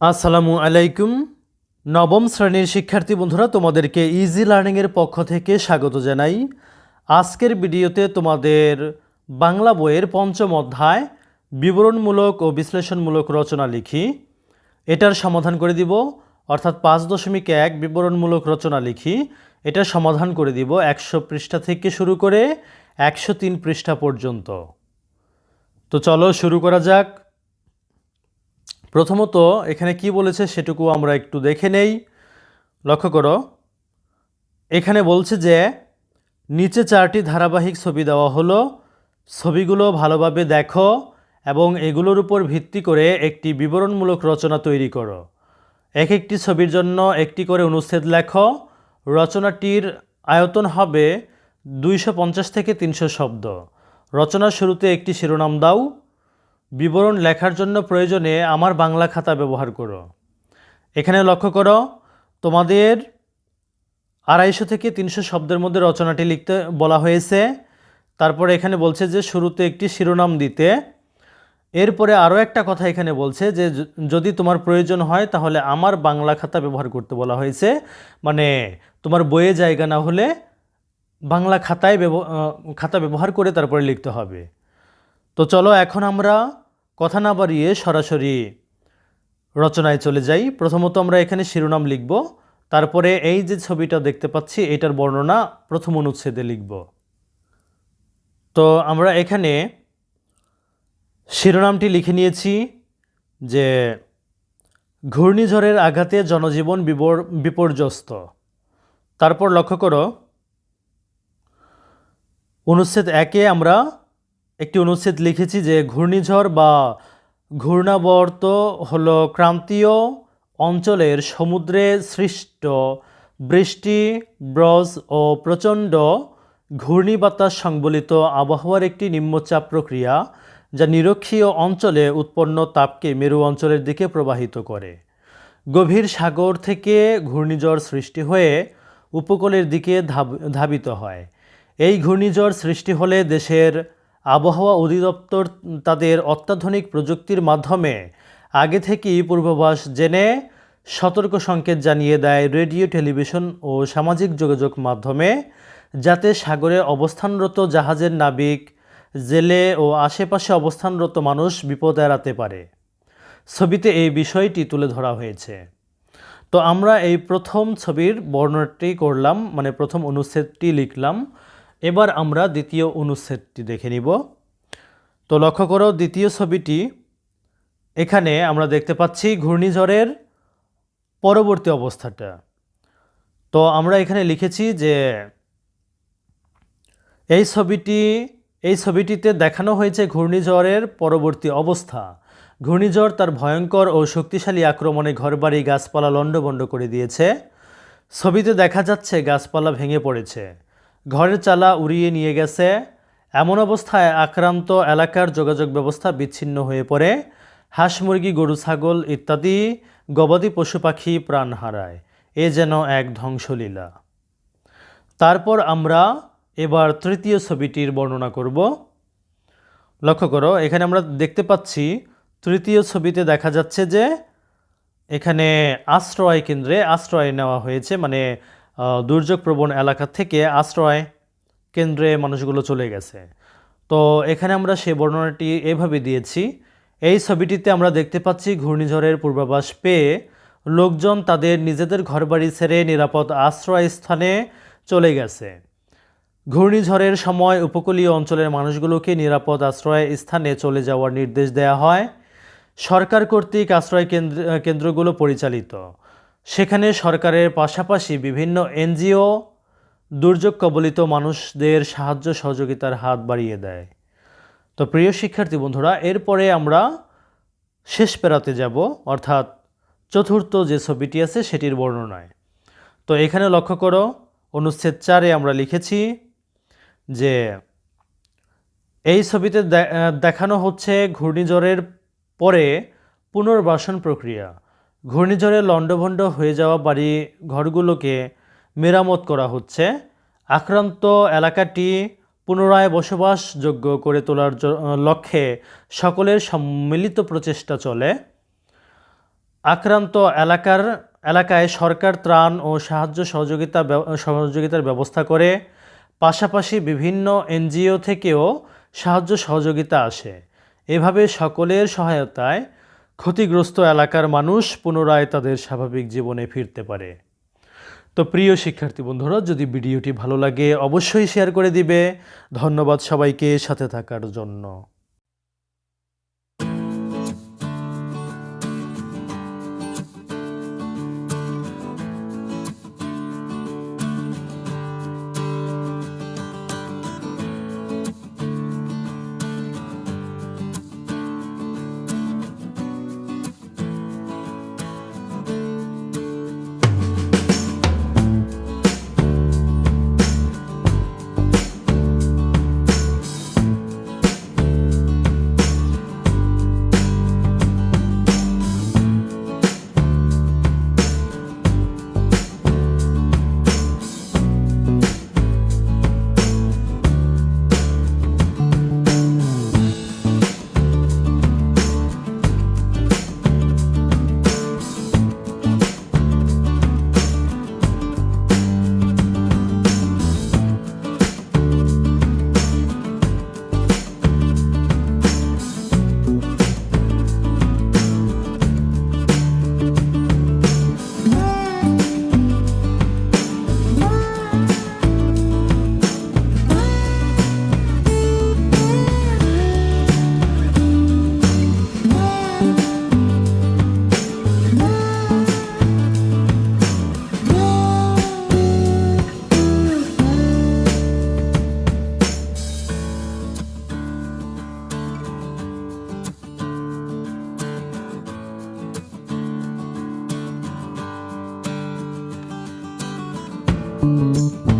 আসসালামু আলাইকুম। নবম শ্রেণির শিক্ষার্থী বন্ধুরা, তোমাদেরকে ইজি লার্নিংয়ের পক্ষ থেকে স্বাগত জানাই। আজকের ভিডিওতে তোমাদের বাংলা বইয়ের পঞ্চম অধ্যায় বিবরণমূলক ও বিশ্লেষণমূলক রচনা লিখি। এটার সমাধান করে দিব, অর্থাৎ পাঁচ দশমিক এক বিবরণমূলক রচনা লিখি। এটার সমাধান করে দিব একশো পৃষ্ঠা থেকে শুরু করে একশো তিন পৃষ্ঠা পর্যন্ত। তো চলো শুরু করা যাক। প্রথমত এখানে কি বলেছে সেটুকু আমরা একটু দেখে নেই। লক্ষ্য করো। এখানে বলছে যে, নিচে চারটি ধারাবাহিক ছবি দেওয়া হলো। ছবিগুলো ভালোভাবে দেখো এবং এগুলোর উপর ভিত্তি করে একটি বিবরণমূলক রচনা তৈরি করো। এক একটি ছবির জন্য একটি করে অনুচ্ছেদ লেখো। রচনাটির আয়তন হবে দুইশো পঞ্চাশ থেকে তিনশো শব্দ। রচনার শুরুতে একটি শিরোনাম দাও। বিবরণ লেখার জন্য প্রয়োজনে আমার বাংলা খাতা ব্যবহার করো। এখানে লক্ষ্য করো, তোমাদের আড়াইশো থেকে তিনশো শব্দের মধ্যে রচনাটি লিখতে বলা হয়েছে। তারপরে এখানে বলছে যে, শুরুতে একটি শিরোনাম দিতে। এরপরে আরও একটা কথা এখানে বলছে যে যদি তোমার প্রয়োজন হয়, তাহলে আমার বাংলা খাতা ব্যবহার করতে বলা হয়েছে। মানে তোমার বইয়ে জায়গা না হলে বাংলা খাতায় খাতা ব্যবহার করে তারপরে লিখতে হবে। তো চলো এখন আমরা কথা না বাড়িয়ে সরাসরি রচনায় চলে যাই। প্রথমত আমরা এখানে শিরোনাম লিখব। তারপরে এই যে ছবিটা দেখতে পাচ্ছি, এটার বর্ণনা প্রথম অনুচ্ছেদে লিখব। তো আমরা এখানে শিরোনামটি লিখে নিয়েছি যে, ঘূর্ণিঝড়ের আঘাতে জনজীবন বিপর্যস্ত। তারপর লক্ষ্য করো, অনুচ্ছেদ একে আমরা একটি অনুচ্ছেদ লিখেছি যে ঘূর্ণিঝড় বা ঘূর্ণাবর্ত হল ক্রান্তীয় অঞ্চলের সমুদ্রে সৃষ্ট বৃষ্টি, ব্রজ ও প্রচণ্ড ঘূর্ণিবাতাস সংবলিত আবহাওয়ার একটি নিম্নচাপ প্রক্রিয়া যা নিরক্ষীয় অঞ্চলে উৎপন্ন তাপকে মেরু অঞ্চলের দিকে প্রবাহিত করে। গভীর সাগর থেকে ঘূর্ণিঝড় সৃষ্টি হয়ে উপকূলের দিকে ধাব- ধাবিত হয়। এই ঘূর্ণিঝড় সৃষ্টি হলে দেশের আবহাওয়া অধিদপ্তর তাদের অত্যাধুনিক প্রযুক্তির মাধ্যমে আগে থেকেই পূর্বাভাস জেনে সতর্ক সংকেত জানিয়ে দেয় রেডিও, টেলিভিশন ও সামাজিক যোগাযোগ মাধ্যমে, যাতে সাগরে অবস্থানরত জাহাজের নাবিক, জেলে ও আশেপাশে অবস্থানরত মানুষ বিপদ এড়াতে পারে। ছবিতে এই বিষয়টি তুলে ধরা হয়েছে। তো আমরা এই প্রথম ছবির বর্ণনাটি করলাম মানে প্রথম অনুচ্ছেদটি লিখলাম। এবার আমরা দ্বিতীয় অনুচ্ছেদটি দেখে নিব। তো লক্ষ্য করো, দ্বিতীয় ছবিটি, এখানে আমরা দেখতে পাচ্ছি ঘূর্ণিঝড়ের পরবর্তী অবস্থাটা। তো আমরা এখানে লিখেছি যে, এই ছবিটি, এই ছবিটিতে দেখানো হয়েছে ঘূর্ণিঝড়ের পরবর্তী অবস্থা। ঘূর্ণিঝড় তার ভয়ঙ্কর ও শক্তিশালী আক্রমণে ঘরবাড়ি, গাছপালা লণ্ডভণ্ড করে দিয়েছে। ছবিতে দেখা যাচ্ছে গাছপালা ভেঙে পড়েছে। ঘরের চালা উড়িয়ে নিয়ে গেছে। এমন অবস্থায় আক্রান্ত এলাকার যোগাযোগ ব্যবস্থা বিচ্ছিন্ন হয়ে পড়ে। হাঁস মুরগি, গরু, ছাগল ইত্যাদি গবাদি পশু পাখি প্রাণ হারায়। এ যেন এক ধ্বংসলীলা। তারপর আমরা এবার তৃতীয় ছবিটির বর্ণনা করব। লক্ষ্য করো, এখানে আমরা দেখতে পাচ্ছি, তৃতীয় ছবিতে দেখা যাচ্ছে যে এখানে আশ্রয় কেন্দ্রে আশ্রয় নেওয়া হয়েছে। মানে দুর্যোগপ্রবণ এলাকা থেকে আশ্রয় কেন্দ্রে মানুষগুলো চলে গেছে। তো এখানে আমরা সেই বর্ণনাটি এভাবে দিয়েছি। এই ছবিটিতে আমরা দেখতে পাচ্ছি ঘূর্ণিঝড়ের পূর্বাভাস পেয়ে লোকজন তাদের নিজেদের ঘরবাড়ি ছেড়ে নিরাপদ আশ্রয়স্থানে চলে গেছে। ঘূর্ণিঝড়ের সময় উপকূলীয় অঞ্চলের মানুষগুলোকে নিরাপদ আশ্রয় স্থানে চলে যাওয়ার নির্দেশ দেওয়া হয়। সরকার কর্তৃক আশ্রয় কেন্দ্র, কেন্দ্রগুলো পরিচালিত। সেখানে সরকারের পাশাপাশি বিভিন্ন এনজিও দুর্যোগ কবলিত মানুষদের সাহায্য সহযোগিতার হাত বাড়িয়ে দেয়। তো প্রিয় শিক্ষার্থী বন্ধুরা, এরপরে আমরা শেষ পেরাতে যাব, অর্থাৎ চতুর্থ যে ছবিটি আছে সেটির বর্ণনায়। তো এখানে লক্ষ্য করো, অনুচ্ছেদ চারে আমরা লিখেছি যে, এই ছবিতে দেখানো হচ্ছে ঘূর্ণিঝড়ের পরে পুনর্বাসন প্রক্রিয়া। ঘূর্ণিঝড়ে লণ্ডভণ্ড হয়ে যাওয়া বাড়ি ঘরগুলোকে মেরামত করা হচ্ছে। আক্রান্ত এলাকাটি পুনরায় বসবাসযোগ্য করে তোলার লক্ষ্যে সকলের সম্মিলিত প্রচেষ্টা চলে। আক্রান্ত এলাকার, এলাকায় সরকার ত্রাণ ও সাহায্য সহযোগিতা সহযোগিতার ব্যবস্থা করে, পাশাপাশি বিভিন্ন এনজিও থেকেও সাহায্য সহযোগিতা আসে। এভাবে সকলের সহায়তায় ক্ষতিগ্রস্ত এলাকার মানুষ পুনরায় তাদের স্বাভাবিক জীবনে ফিরতে পারে। তো প্রিয় শিক্ষার্থী বন্ধুরা, যদি ভিডিওটি ভালো লাগে, অবশ্যই শেয়ার করে দিবে। ধন্যবাদ সবাইকে সাথে থাকার জন্য। Música